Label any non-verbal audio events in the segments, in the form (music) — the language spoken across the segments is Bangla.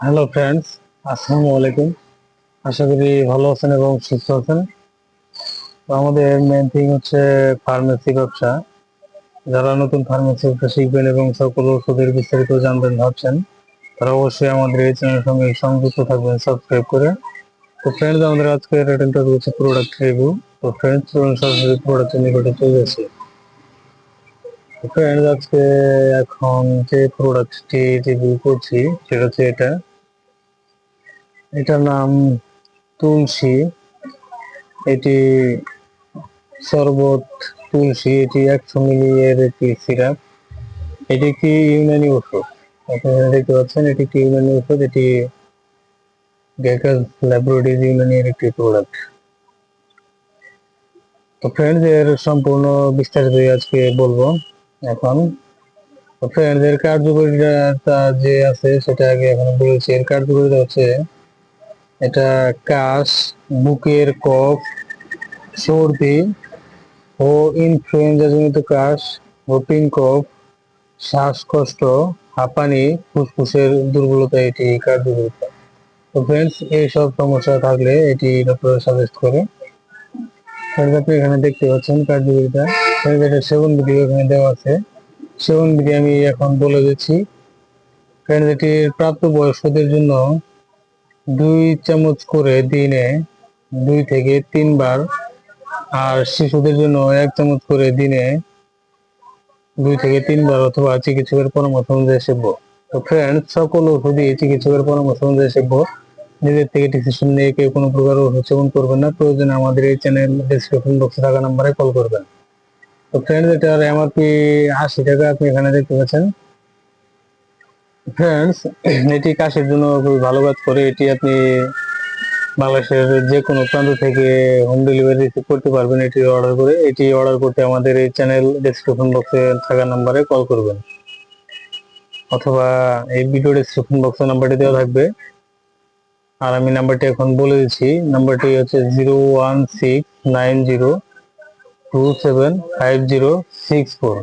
হ্যালো ফ্রেন্ডস আসসালামু আলাইকুম। আশা করি ভালো আছেন এবং সুস্থ আছেন। তো আমাদের মেন থিং হচ্ছে ফার্মেসি ব্যবসা। যারা নতুন ফার্মেসি ব্যবসা শিখবেন এবং সকল ওষুধের বিস্তারিত জানবেন ভাবছেন, তারা অবশ্যই আমাদের এই চ্যানেলের সঙ্গে সংযুক্ত থাকবেন সাবস্ক্রাইব করে। তো ফ্রেন্ডস আমাদের আজকে রেটেন টপিক হচ্ছে প্রোডাক্ট রিভিউ তো ফ্রেন্ডস সরাসরি প্রোডাক্টের নিকটে চলে যাচ্ছি ফ্রেন্ডস আজকে এখন যে প্রোডাক্টটি রিভিউ করছি, সেটা হচ্ছে এটা। এটার নাম তুলসী। এটি শরবত তুলসী, এটি একশো মিলি এর একটি সিরাপ। এটি একটি ইউনানি ওষুধ আপনারা দেখতে পাচ্ছেন, এটি একটি ইউনানি ওষুধ এটি গেকাস ল্যাবরেটরিজ ইউনানির একটি প্রোডাক্ট তো ফ্রেন্ডস এর সম্পূর্ণ বিস্তারিত আজকে বলব এখন। ফ্রেন্ডস এর কার্যকারিতা যে আছে সেটা আগে এখন বলেছি। এর কার্যকারিতা হচ্ছে এটা কাশ, বুকের কফ, সর্দি ও ইনফ্লুয়েঞ্জা জনিত কাশ হোপিং কফ, শ্বাসকষ্ট, হাঁপানি, ফুসফুসের দুর্বলতা এটি কার্যকারিতা তো ফ্রেন্ডস এইসব সমস্যা থাকলে এটি ডক্টর সাজেস্ট করে। ফ্রেন্ডস আপনি এখানে দেখতে পাচ্ছেন কার্যকারিতা। ফ্রেন্ডস এটা বিধি এখানে দেওয়া আছে। সেবন বিধি আমি এখন বলে দিচ্ছি। ফ্রেন্ডস এটির প্রাপ্ত বয়স্কদের জন্য দুই চামচ করে দিনে দুই থেকে তিনবার। আর শিশুদের জন্য এক চামচ করে দিনে দুই থেকে তিনবার অথবা চিকিৎসকের পরামর্শ অনুযায়ী সেব্য। তো ফ্রেন্ড সকল ওষুধই চিকিৎসকের পরামর্শ অনুযায়ী সেব্য। নিজের থেকে ডিসিশন নিয়ে কেউ কোনো প্রকার ওষুধ সেবন করবেন না। প্রয়োজনে আমাদের এই চ্যানেল ডিসক্রিপশন বক্সে থাকা নাম্বারে কল করবেন। তো ফ্রেন্ড এটার এমআরপি আশি টাকা। আপনি এখানে দেখতে পাচ্ছেন। ফ্রেন্ডস (clears throat) এটি কাশির জন্য খুবই ভালো কাজ করে। এটি আপনি বাংলাদেশের যে কোনো প্রান্ত থেকে হোম ডেলিভারি রিসিভ করতে পারবেন এটি অর্ডার করে। এটি অর্ডার করতে আমাদের এই চ্যানেল ডেসক্রিপশন বক্সে থাকা নাম্বারে কল করবেন। অথবা এই ভিডিও ডেসক্রিপশন বক্সে নাম্বারটি দেওয়া থাকবে। আর আমি নাম্বারটি এখন বলে দিচ্ছি। নাম্বারটি হচ্ছে zero one six nine zero two seven five zero six four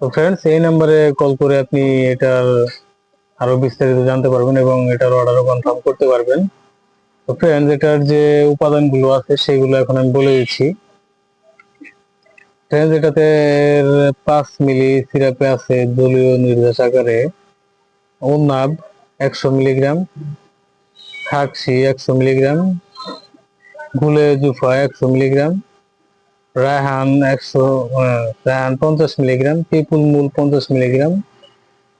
তো ফ্রেন্ডস এই নাম্বারে কল করে আপনি এটার আরও বিস্তারিত জানতে পারবেন এবং এটার অর্ডারও কনফার্ম করতে পারবেন। তো ফ্রেন্ডস এটার যে উপাদানগুলো আছে সেগুলো এখন আমি বলে দিচ্ছি। ফ্রেন্ডস এটাতে পাঁচ মিলি সিরাপে আছে দলীয় নির্দেশ আকারে। উন্নাব একশো মিলিগ্রাম খাকসি একশো মিলিগ্রাম, গুলে জুফা একশো মিলিগ্রাম রায়হান একশো রায়হান পঞ্চাশ মিলিগ্রাম পিপুল মূল পঞ্চাশ মিলিগ্রাম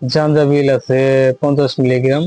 জাঞ্জাবিল আছে পঞ্চাশ মিলিগ্রাম